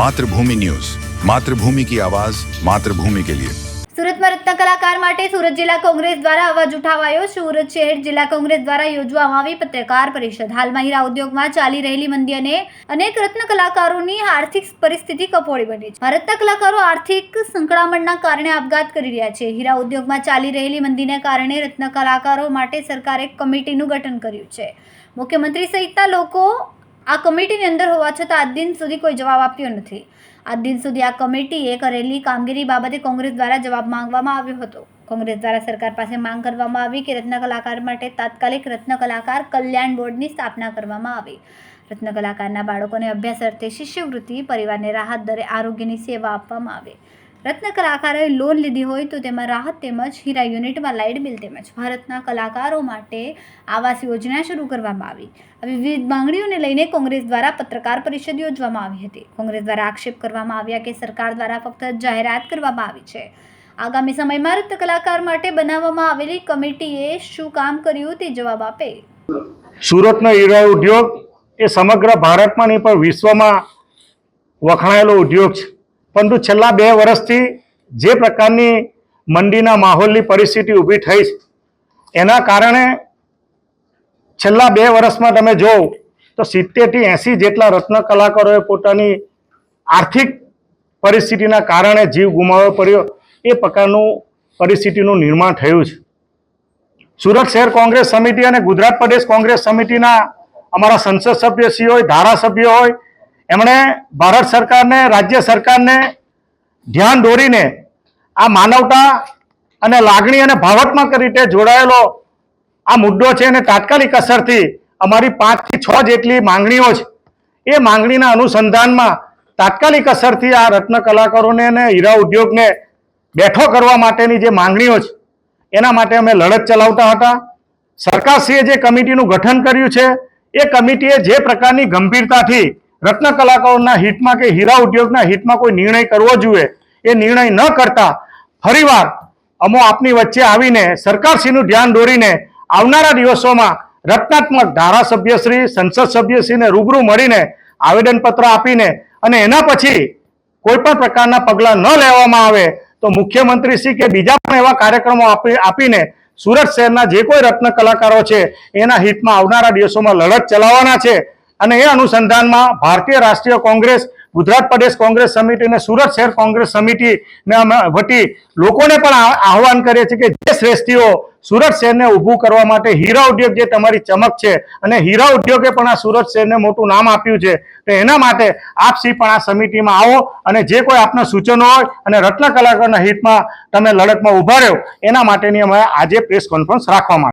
Mathrubhumi news. Mathrubhumi કી આવાજ, માતૃભૂમિ કે લિયે. સુરતમાં રત્ન કલાકાર માટે સુરત જિલ્લા કોંગ્રેસ દ્વારા અવાજ ઉઠાવાયો. સુરત શહેર જિલ્લા કોંગ્રેસ દ્વારા યોજવામાં આવી પત્રકાર પરિષદ. હાલમાં હીરા ઉદ્યોગમાં ચાલી રહેલી મંદી અને અનેક રત્ન કલાકારોની આર્થિક પરિસ્થિતિ કપોળી બની છે. રત્ન કલાકારો આર્થિક સંકળામણના કારણે આપઘાત કરી રહ્યા છે. હીરા ઉદ્યોગમાં ચાલી રહેલી મંદીને કારણે રત્ન કલાકારો માટે સરકારે કમિટીનું ગઠન કર્યું છે. મુખ્યમંત્રી સહિતના લોકો આ કમિટીની અંદર હોવા છતાં આજ દિન સુધી કોઈ જવાબ આપ્યો નથી. આજ દિન સુધી આ કમિટીએ કરેલી કામગીરી બાબતે કોંગ્રેસ દ્વારા જવાબ માંગવામાં આવ્યો હતો. કોંગ્રેસ દ્વારા સરકાર પાસે માંગ કરવામાં આવી કે રત્ન કલાકાર માટે તાત્કાલિક રત્ન કલાકાર કલ્યાણ બોર્ડની સ્થાપના કરવામાં આવી. રત્ન કલાકારના બાળકોને અભ્યાસ અર્થે શિષ્યવૃત્તિ, પરિવારને રાહત દરે આરોગ્યની સેવા આપવામાં આવે. રત્ન કલાકારોએ લોન લીધી હોય તો તેમાં રાહત તેમજ હીરા યુનિટમાં લાઇટ બિલ તેમજ ભારતના કલાકારો માટે આવાસ યોજના શરૂ કરવામાં આવી. આવી વિવિધ માંગણીઓને લઈને કોંગ્રેસ દ્વારા પત્રકાર પરિષદ યોજવામાં આવી હતી. કોંગ્રેસ દ્વારા આક્ષેપ કરવામાં આવ્યા કે સરકાર દ્વારા ફક્ત જાહેરાત કરવામાં આવી છે. આગામી સમયમાં રત્ન કલાકાર માટે બનાવવામાં આવેલી કમિટીએ શું કામ કર્યું તે જવાબ આપે. સુરતનો હીરા ઉદ્યોગ એ સમગ્ર ભારતમાં નહીં પણ વિશ્વમાં વખણાયેલો ઉદ્યોગ છે. પરંતુ છેલ્લા બે વર્ષથી જે પ્રકારની મંડીના માહોલની પરિસ્થિતિ ઊભી થઈ એના કારણે છેલ્લા બે વર્ષમાં તમે જોવ તો સિત્તેરથી એંસી જેટલા રત્ન કલાકારોએ પોતાની આર્થિક પરિસ્થિતિના કારણે જીવ ગુમાવવો પડ્યો. એ પ્રકારનું પરિસ્થિતિનું નિર્માણ થયું છે. સુરત શહેર કોંગ્રેસ સમિતિ અને ગુજરાત પ્રદેશ કોંગ્રેસ સમિતિના અમારા સંસદ સભ્યશ્રી હોય, ધારાસભ્યો હોય એમણે ભારત સરકારને, રાજ્ય સરકારને ધ્યાન દોરીને આ માનવતા અને લાગણી અને ભાવાત્મક રીતે જોડાયેલો આ મુદ્દો છે અને તાત્કાલિક અસરથી અમારી પાંચથી છ જેટલી માંગણીઓ છે, એ માંગણીના અનુસંધાનમાં તાત્કાલિક અસરથી આ રત્ન કલાકારોને અને હીરા ઉદ્યોગને બેઠો કરવા માટેની જે માંગણીઓ છે, એના માટે અમે લડત ચલાવતા હતા. સરકારશ્રીએ જે કમિટીનું ગઠન કર્યું છે, એ કમિટીએ જે પ્રકારની ગંભીરતાથી રત્ન કલાકારોના હિતમાં કે હીરા ઉદ્યોગના હિતમાં કોઈ નિર્ણય કરવો જોઈએ, એ નિર્ણય ન કરતા ફરીવાર અમો આપની વચ્ચે આવીને સરકારશ્રીનું ધ્યાન દોરીને આવનારા દિવસોમાં રત્નાત્મક ધારાસભ્યશ્રી સંસદ સભ્યશ્રીને રૂબરૂ મળીને આવેદનપત્ર આપીને અને એના પછી કોઈ પણ પ્રકારના પગલાં ન લેવામાં આવે તો મુખ્યમંત્રી શ્રી કે બીજા પણ એવા કાર્યક્રમો આપી, આપીને સુરત શહેરના જે કોઈ રત્ન કલાકારો છે, એના હિતમાં આવનારા દિવસોમાં લડત ચલાવવાના છે. અને એ અનુસંધાનમાં ભારતીય રાષ્ટ્રીય કોંગ્રેસ, ગુજરાત પ્રદેશ કોંગ્રેસ સમિતિ અને સુરત શહેર કોંગ્રેસ સમિતિને વતી લોકોને પણ આહવાન કરીએ છીએ કે જે શ્રેષ્ઠીઓ સુરત શહેરને ઊભું કરવા માટે હીરા ઉદ્યોગ જે તમારી ચમક છે અને હીરા ઉદ્યોગે પણ આ સુરત શહેરને મોટું નામ આપ્યું છે, તો એના માટે આપ સી પણ આ સમિતિમાં આવો અને જે કોઈ આપના સૂચનો હોય અને રત્ન કલાકારના હિતમાં તમે લડતમાં ઊભા રહ્યો એના માટેની અમે આજે પ્રેસ કોન્ફરન્સ રાખવામાં.